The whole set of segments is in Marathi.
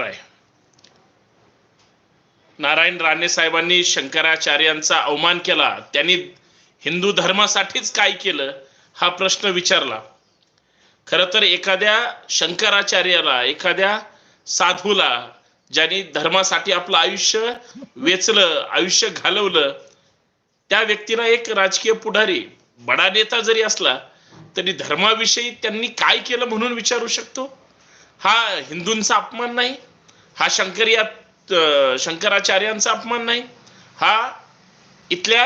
अभिप्राय नारायण राणे साहेबांनी शंकराचार्यांचा अवमान केला. त्यांनी हिंदू धर्मासाठीच काय केलं हा प्रश्न विचारला. खर तर एखाद्या शंकराचार्याला एखाद्या साधूला ज्यांनी धर्मासाठी आपलं आयुष्य वेचलं आयुष्य घालवलं त्या व्यक्तीला एक राजकीय पुढारी बडा नेता जरी असला तरी धर्माविषयी त्यांनी काय केलं म्हणून विचारू शकतो? हा हिंदूंचा अपमान नाही. हा शंकरिया शंकराचार्यांचा अपमान नाही. हा इथल्या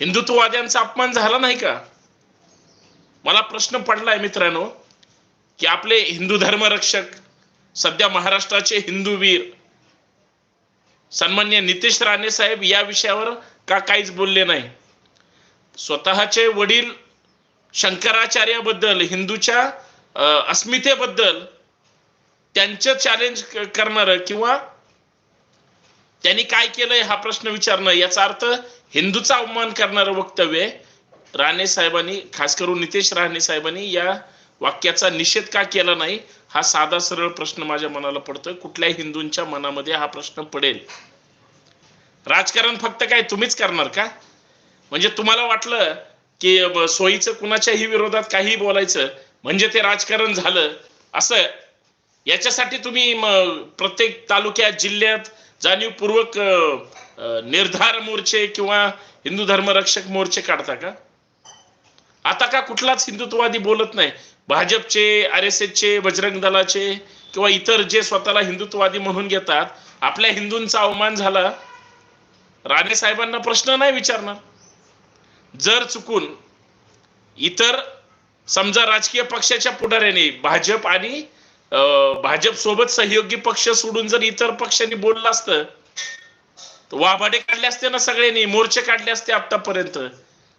हिंदुत्ववाद्यांचा अपमान झाला नाही का? मला प्रश्न पडलाय मित्रांनो की आपले हिंदू धर्मरक्षक सध्या महाराष्ट्राचे हिंदू वीर सन्मान्य नितेश राणे साहेब या विषयावर का काहीच बोलले नाही? स्वतःचे वडील शंकराचार्याबद्दल हिंदूच्या अस्मितेबद्दल त्यांचं चॅलेंज करणार किंवा त्यांनी काय केलंय हा प्रश्न विचारणं याचा अर्थ हिंदूचा अवमान करणारं वक्तव्य राणे साहेबांनी खास करून नितेश राणे साहेबांनी या वाक्याचा निषेध का केला नाही हा साधा सरळ प्रश्न माझ्या मनाला पडतोय. कुठल्या हिंदूंच्या मनामध्ये हा प्रश्न पडेल. राजकारण फक्त काय तुम्हीच करणार का? म्हणजे तुम्हाला वाटलं की सोयीचं कुणाच्याही विरोधात काही बोलायचं म्हणजे ते राजकारण झालं असं याच्यासाठी तुम्ही प्रत्येक तालुक्यात जिल्ह्यात जाणीवपूर्वक निर्धार मोर्चे किंवा हिंदू धर्मरक्षक मोर्चे काढता का? आता का कुठलाच हिंदुत्ववादी बोलत नाही? भाजपचे आर एस एसचे बजरंग दलाचे किंवा इतर जे स्वतःला हिंदुत्ववादी म्हणून घेतात आपल्या हिंदूंचा अवमान झाला राणे साहेबांना प्रश्न नाही विचारणार. जर चुकून इतर समजा राजकीय पक्षाच्या पुढाऱ्याने भाजप आणि भाजप सोबत सहयोगी पक्ष सोडून जर इतर पक्षांनी बोललं असतं तर वाभाडे काढले असते ना सगळ्यांनी मोर्चे काढले असते आतापर्यंत.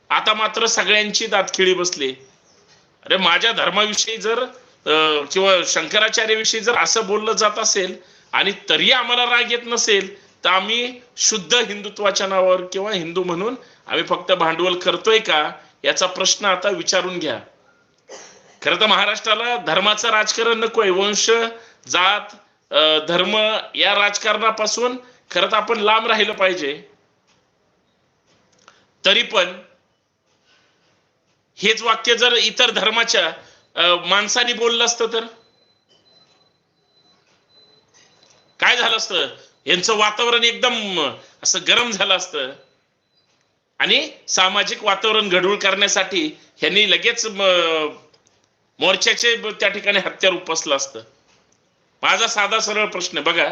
आता मात्र सगळ्यांची दातखिळी बसली. अरे माझ्या धर्माविषयी जर किंवा शंकराचार्याविषयी जर असं बोललं जात असेल आणि तरी आम्हाला राग येत नसेल तर आम्ही शुद्ध हिंदुत्वाच्या नावावर किंवा हिंदू म्हणून आम्ही फक्त भांडवल करतोय का याचा प्रश्न आता विचारून घ्या. खरं तर महाराष्ट्राला धर्माचं राजकारण नकोय वंश जात अं, धर्म या राजकारणापासून खरं तर आपण लांब राहिलं पाहिजे. तरी पण हेच वाक्य जर इतर धर्माच्या माणसाने बोललं असतं तर? काय झालं असतं? यांचं वातावरण एकदम असं गरम झालं असतं. आणि सामाजिक वातावरण घडवूळ करण्यासाठी ह्यांनी लगेच मोर्चाचे त्या ठिकाणी हत्यार उपसलं असतं. माझा साधा सरळ प्रश्न बघा.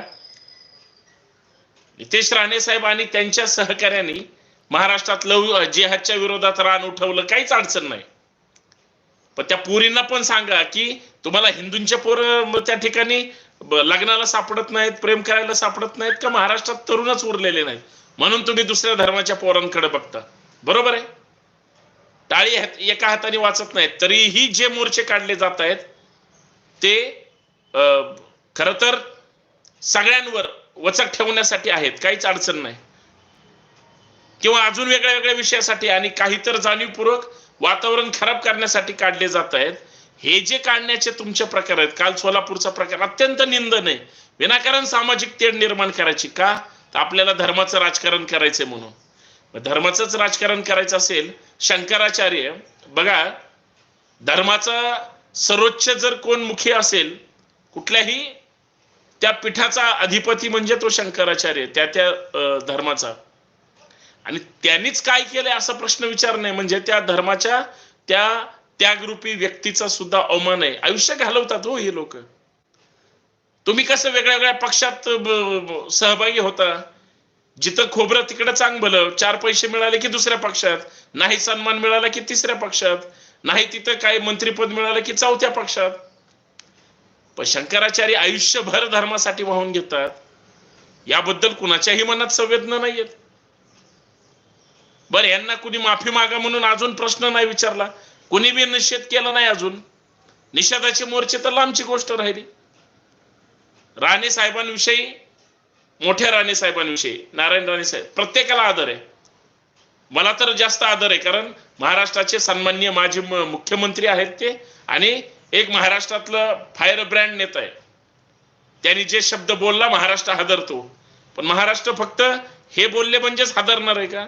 नितेश राणे साहेब आणि त्यांच्या सहकार्यांनी महाराष्ट्रात लव जिहादच्या विरोधात रान उठवलं काहीच अडचण नाही. पण त्या पोरींना पण सांगा की तुम्हाला हिंदूंच्या पोरं त्या ठिकाणी लग्नाला सापडत नाहीत प्रेम करायला सापडत नाहीत का? महाराष्ट्रात तरुणच उरलेले नाहीत. म्हणून तुम्ही दुसऱ्या धर्माच्या पोरांकडे बघता. बरोबर आहे? टाळी एका हाताने वाचत नाहीत. तरीही जे मोर्चे काढले जात आहेत ते खर तर सगळ्यांवर वचक ठेवण्यासाठी आहेत. काहीच अडचण नाही. किंवा अजून वेगळ्या वेगळ्या विषयासाठी आणि काही तर जाणीवपूर्वक वातावरण खराब करण्यासाठी काढले जात आहेत. हे जे काढण्याचे तुमचे प्रकार आहेत काल सोलापूरचा प्रकार अत्यंत निंदन आहे विनाकारण सामाजिक तेढ निर्माण करायची का? तर आपल्याला धर्माचं राजकारण करायचंय म्हणून. धर्माचंच राजकारण करायचं असेल शंकराचार्य बघा धर्माचा सर्वोच्च जर कोण मुखी असेल कुठल्याही त्या पीठाचा अधिपती म्हणजे तो शंकराचार्य त्या त्या धर्माचा. आणि त्यांनीच काय केलंय असा प्रश्न विचार नाही म्हणजे त्या धर्माच्या त्या त्यागरूपी व्यक्तीचा सुद्धा अवमान आहे. आयुष्य घालवतात हो हे लोक. तुम्ही कसं वेगळ्या वेगळ्या पक्षात सहभागी होता? जिथं खोबरं तिकडं चांग भलं चार पैसे मिळाले की दुसऱ्या पक्षात नाही सन्मान मिळाला की तिसऱ्या पक्षात नाही तिथं काही मंत्रीपद मिळालं की चौथ्या पक्षात. पण शंकराचार्य आयुष्यभर धर्मासाठी वाहून घेतात. याबद्दल कुणाच्याही मनात संवेदना नाहीयेत. बरं यांना कुणी माफी मागा म्हणून अजून प्रश्न नाही विचारला. कुणी बी निषेध केला नाही अजून. निषेधाचे मोर्चे तर लांबची गोष्ट राहिली. राणे साहेबांविषयी मोठ्या राणे साहेबांविषयी नारायण राणे साहेब प्रत्येकाला आदर आहे. मला तर जास्त आदर आहे कारण महाराष्ट्राचे सन्मान्य माजी मुख्यमंत्री आहेत ते आणि एक महाराष्ट्रातलं फायर ब्रँड नेता आहे. त्यांनी जे शब्द बोलला महाराष्ट्र हादरतो. पण महाराष्ट्र फक्त हे बोलले म्हणजेच हादरणार आहे का?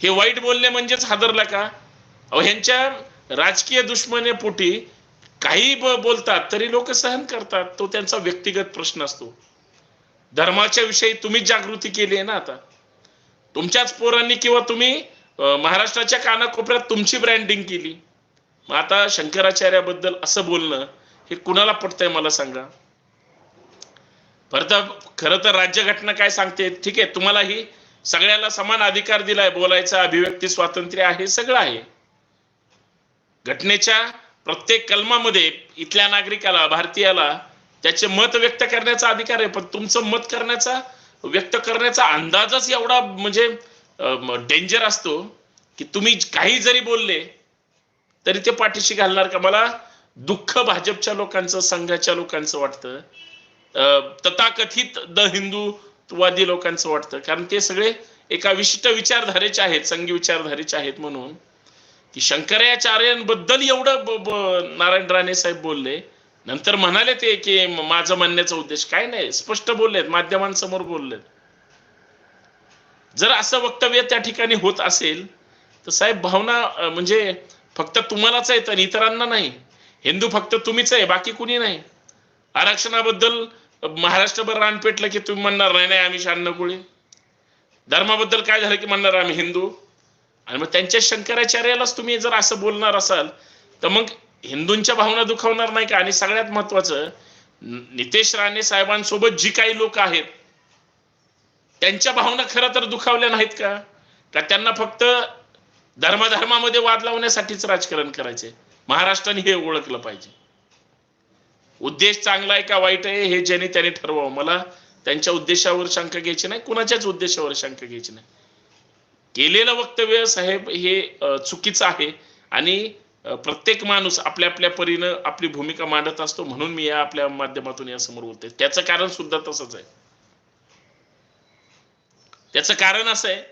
हे वाईट बोलले म्हणजेच हादरला का? अहो ह्यांच्या राजकीय दुश्मनेपोटी काही बोलतात तरी लोक सहन करतात. तो त्यांचा व्यक्तिगत प्रश्न असतो. धर्माच्या विषयी तुम्हीच जागृती केली आहे ना आता? तुमच्याच पोरांनी किंवा तुम्ही महाराष्ट्राच्या कानाकोपऱ्यात तुमची ब्रँडिंग केली. मग आता शंकराचार्याबद्दल असं बोलणं हे कुणाला पटतंय मला सांगा? परत खरं तर राज्यघटना काय सांगते? ठीक आहे तुम्हाला ही सगळ्याला समान अधिकार दिलाय बोलायचा अभिव्यक्ती स्वातंत्र्य आहे सगळं आहे. घटनेच्या प्रत्येक कलमामध्ये इथल्या नागरिकाला भारतीयाला त्याचे मत व्यक्त करण्याचा अधिकार आहे पण तुमचं मत करण्याचा व्यक्त करण्याचा अंदाजच एवढा म्हणजे डेंजर असतो की तुम्ही काही जरी बोलले तरी ते पाठीशी घालणार का? मला दुःख भाजपच्या लोकांचं संघाच्या लोकांचं वाटतं. तथाकथित द हिंदूवादी लोकांचं वाटतं. कारण ते सगळे एका विशिष्ट विचारधारेचे आहेत संघी विचारधारेचे आहेत म्हणून. की शंकराचार्यांबद्दल एवढं नारायण राणे साहेब बोलले नंतर म्हणाले ते की माझं म्हणण्याचा उद्देश काय नाही. स्पष्ट बोललेत माध्यमांसमोर बोललेत. जर असं वक्तव्य त्या ठिकाणी होत असेल तर साहेब भावना म्हणजे फक्त तुम्हालाच आहेत आणि इतरांना नाही. हिंदू फक्त तुम्हीच आहे बाकी कुणी नाही. आरक्षणाबद्दल महाराष्ट्रभर रान पेटलं की तुम्ही म्हणणार नाही नाही आम्ही शान्नकुळी. धर्माबद्दल काय झालं की म्हणणार आम्ही हिंदू. आणि मग त्यांच्या शंकराचार्यालाच तुम्ही जर असं बोलणार असाल तर मग हिंदूंच्या भावना दुखावणार नाही का? आणि सगळ्यात महत्वाचं नितेश राणे साहेबांसोबत जी काही लोक आहेत त्यांच्या भावना खरं तर दुखावल्या नाहीत का? का त्यांना फक्त धर्माधर्मामध्ये वाद लावण्यासाठीच राजकारण करायचे महाराष्ट्राने हे ओळखलं पाहिजे. उद्देश चांगला आहे का वाईट आहे हे ज्याने त्याने ठरवावं. मला त्यांच्या उद्देशावर शंका घ्यायची नाही कुणाच्याच उद्देशावर शंका घ्यायची नाही. केलेलं वक्तव्य साहेब हे चुकीचं आहे. आणि प्रत्येक माणूस आपल्या आपल्या परीनं आपली भूमिका मांडत असतो म्हणून मी या आपल्या माध्यमातून या समोर बोलते त्याचं कारण सुद्धा तसंच आहे. त्याचं कारण असं आहे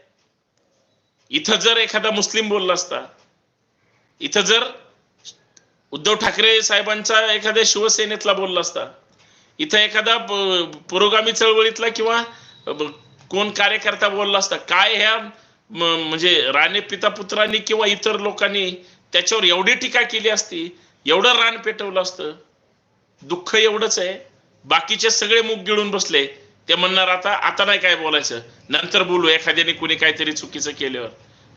इथं जर एखादा मुस्लिम बोलला असता इथं जर उद्धव ठाकरे साहेबांचा एखाद्या शिवसेनेतला बोलला असता इथं एखादा पुरोगामी चळवळीतला किंवा कोण कार्यकर्ता बोलला असता काय ह्या म्हणजे राणे पिता पुत्रांनी किंवा इतर लोकांनी त्याच्यावर एवढी टीका केली असती एवढं रान पेटवलं असतं. दुःख एवढंच आहे. बाकीचे सगळे मुख गिळून बसले. ते म्हणणार आता आता नाही काय बोलायचं. नंतर बोलू एखाद्याने कुणी काहीतरी चुकीचं केल्यावर.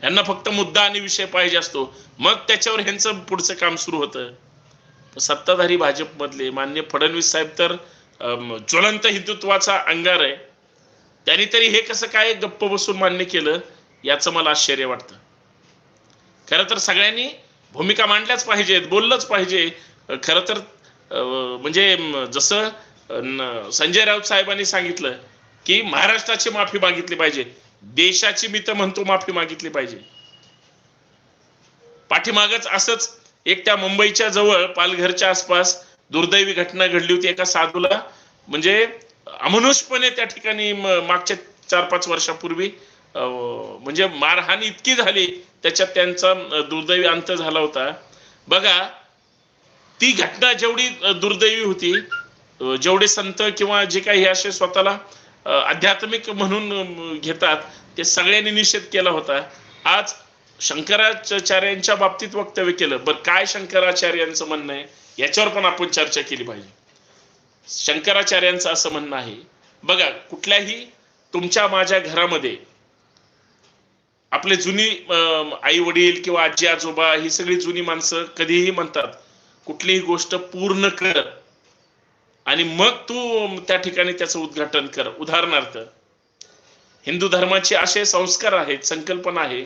यांना फक्त मुद्दा आणि विषय पाहिजे असतो. मग त्याच्यावर ह्यांचं पुढचं काम सुरू होतं. सत्ताधारी भाजपमधले मान्य फडणवीस साहेब तर ज्वलंत हिंदुत्वाचा अंगार आहे. त्यांनी तरी हे कसं काय गप्प बसून मान्य केलं याचं मला आश्चर्य वाटतं. खरं तर सगळ्यांनी भूमिका मांडल्याच पाहिजेत बोललंच पाहिजे. खरं तर म्हणजे जसं संजय राऊत साहेबांनी सांगितलं की महाराष्ट्राची माफी मागितली पाहिजे देशाची मी तर म्हणतो माफी मागितली पाहिजे. पाठीमागच असंच एकट्या मुंबईच्या जवळ पालघरच्या आसपास दुर्दैवी घटना घडली होती एका साधूला. म्हणजे अमनुषपणे त्या ठिकाणी मागच्या चार पाच वर्षापूर्वी म्हणजे मारहाण इतकी झाली त्याच्यात त्यांचा दुर्दैवी अंत झाला होता. बघा ती घटना जेवढी दुर्दैवी होती जेवढे संत किंवा जे काही असे स्वतःला आध्यात्मिक म्हणून घेतात ते सगळ्यांनी निषेध केला होता. आज शंकराचार्यांच्या बाबतीत वक्तव्य केलं. बरं काय शंकराचार्यांचं म्हणणं आहे? याच्यावर पण आपण चर्चा केली पाहिजे. शंकराचार्यांचं असं म्हणणं आहे. बघा कुठल्याही तुमच्या माझ्या घरामध्ये आपले जुनी आई वडील किंवा आजी आजोबा ही सगळी जुनी माणसं कधीही म्हणतात कुठलीही गोष्ट पूर्ण कर आणि मग तू त्या ठिकाणी त्याचं उद्घाटन कर. उदाहरणार्थ हिंदू धर्माचे असे संस्कार आहेत संकल्पना आहे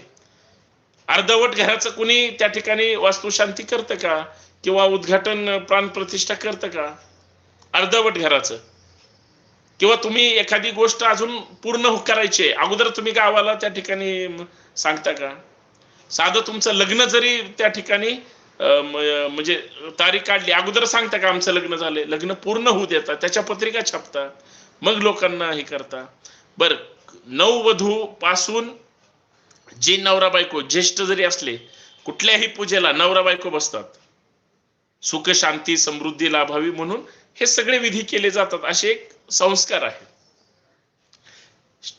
अर्धवट घराचं कुणी त्या ठिकाणी वास्तुशांती करतं का? किंवा उद्घाटन प्राणप्रतिष्ठा करतं का? अर्धवट घराचं. किंवा तुम्ही एखादी गोष्ट अजून पूर्ण करायची आहे अगोदर तुम्ही गावाला त्या ठिकाणी सांगता का? साधं तुमचं लग्न जरी त्या ठिकाणी म्हणजे तारीख काढली अगोदर सांगता का आमचं लग्न झालंय लग्न पूर्ण होऊ देता त्याच्या पत्रिका छापता मग लोकांना हे करता. बर नववधू पासून जे नवरा बायको ज्येष्ठ जरी असले कुठल्याही पूजेला नवरा बायको बसतात. सुख शांती समृद्धी लाभावी म्हणून हे सगळे विधी केले जातात असे एक संस्कार आहेत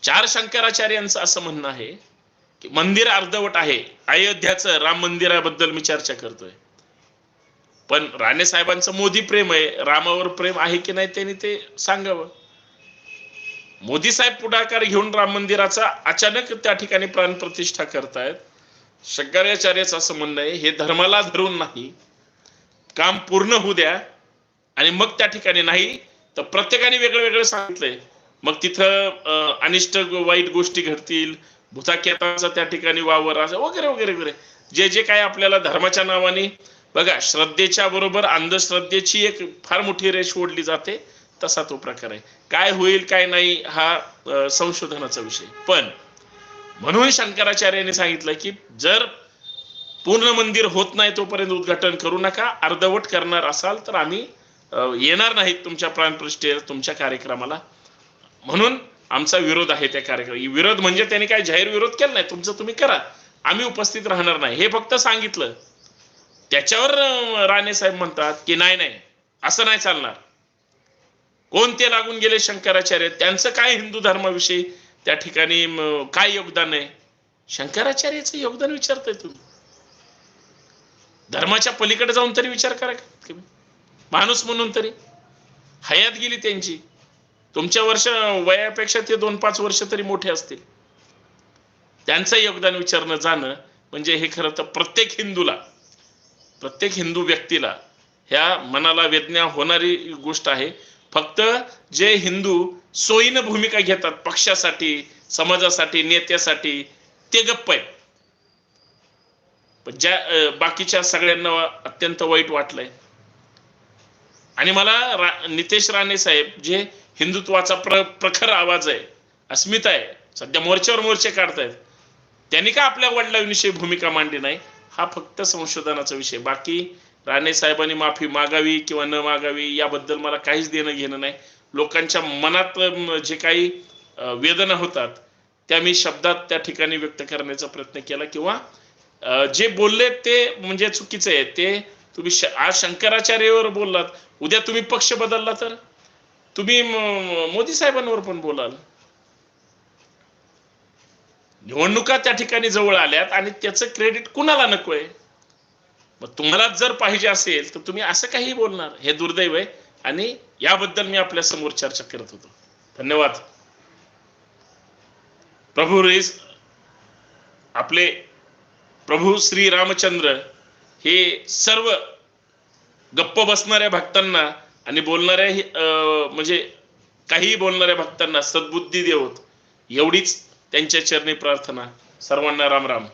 चार शंकराचार्यांचं असं म्हणणं आहे की मंदिर अर्धवट आहे. अयोध्याचं राम मंदिराबद्दल मी चर्चा करतोय. पण राणे साहेबांचं मोदी प्रेम आहे. रामावर प्रेम आहे की नाही त्यांनी ते सांगावं. मोदी साहेब पुढाकार घेऊन राम मंदिराचा अचानक त्या ठिकाणी प्राणप्रतिष्ठा करतायत. शंकराचार्याचं असं म्हणणं आहे हे धर्माला धरून नाही. काम पूर्ण होऊ द्या आणि मग त्या ठिकाणी नाही तर प्रत्येकाने वेगळं वेगळं सांगितलंय. मग तिथं अनिष्ट वाईट गोष्टी घडतील भूताख्यातांचा त्या ठिकाणी वावर असं वगैरे वगैरे वगैरे. जे जे काय आपल्याला धर्माच्या नावाने बघा श्रद्धेच्या बरोबर अंधश्रद्धेची एक फार मोठी रेष ओढली जाते तसा तो प्रकार आहे. काय होईल काय नाही हा संशोधनाचा विषय. पण म्हणून शंकराचार्याने सांगितलं की जर पूर्ण मंदिर होत नाही तोपर्यंत उद्घाटन करू नका अर्धवट करणार असाल तर आम्ही येणार नाहीत तुमच्या प्राणप्रतिष्ठेला तुमच्या कार्यक्रमाला. म्हणून आमचा विरोध आहे त्या कार्यक्रम विरोध म्हणजे त्यांनी काय जाहीर विरोध केला नाही तुमचं तुम्ही करा. आम्ही उपस्थित राहणार नाही. हे फक्त सांगितलं. त्याच्यावर राणे साहेब म्हणतात की नाही नाही असं नाही चालणार. कोणते लागून गेले शंकराचार्य? त्यांचं काय हिंदू धर्माविषयी? त्या ठिकाणी काय योगदान आहे? शंकराचार्याचं योगदान विचारताय तुम्ही. धर्माच्या पलीकडे जाऊन तरी विचार करा का तुम्ही? माणूस म्हणून तरी. हयात गेली त्यांची. तुमच्या वर्ष वयापेक्षा ते दोन पाच वर्ष तरी मोठे असतील. त्यांचं योगदान विचारणं जाणं म्हणजे हे खरं तर प्रत्येक हिंदूला प्रत्येक हिंदू व्यक्तीला ह्या मनाला वेदना होणारी गोष्ट आहे. फक्त जे हिंदू सोयीनं भूमिका घेतात पक्षासाठी समाजासाठी नेत्यासाठी ते गप्प आहेत. पण ज्या बाकीच्या सगळ्यांना अत्यंत वाईट वाटलंय. आणि मला रा, नितेश राणे साहेब जे हिंदुत्वाचा प्र प्रखर आवाज आहे अस्मिता आहे सध्या मोर्चावर मोर्चे काढतायत त्यांनी का आपल्या वडिलांविषयी भूमिका मांडली नाही? हा फक्त संशोधनाचा विषय. बाकी राणे साहेबांनी माफी मागावी किंवा न मागावी याबद्दल मला काहीच देणं घेणं नाही. लोकांच्या मनात जे काही वेदना होतात त्या मी शब्दात त्या ठिकाणी व्यक्त करण्याचा प्रयत्न केला किंवा जे बोलले ते म्हणजे चुकीचं आहे. ते तुम्ही श- आज शंकराचार्यवर बोललात उद्या तुम्ही पक्ष बदलला तर? तुम्ही मोदी साहेबांवर पण बोलाल. निवडणुका त्या ठिकाणी जवळ आल्यात आणि त्याचं क्रेडिट कुणाला नकोय? मग तुम्हाला जर पाहिजे असेल तर तुम्ही असं काही बोलणार. हे दुर्दैव आहे. आणि याबद्दल मी आपल्यासमोर चर्चा करत होतो. धन्यवाद. प्रभू रेस आपले प्रभू श्री रामचंद्र हे सर्व गप्प बसणाऱ्या भक्तांना आणि बोलणाऱ्या म्हणजे काही बोलणाऱ्या भक्तांना सद्बुद्धी देवत एवढीच त्यांच्या चरणी प्रार्थना. सर्वांना राम राम.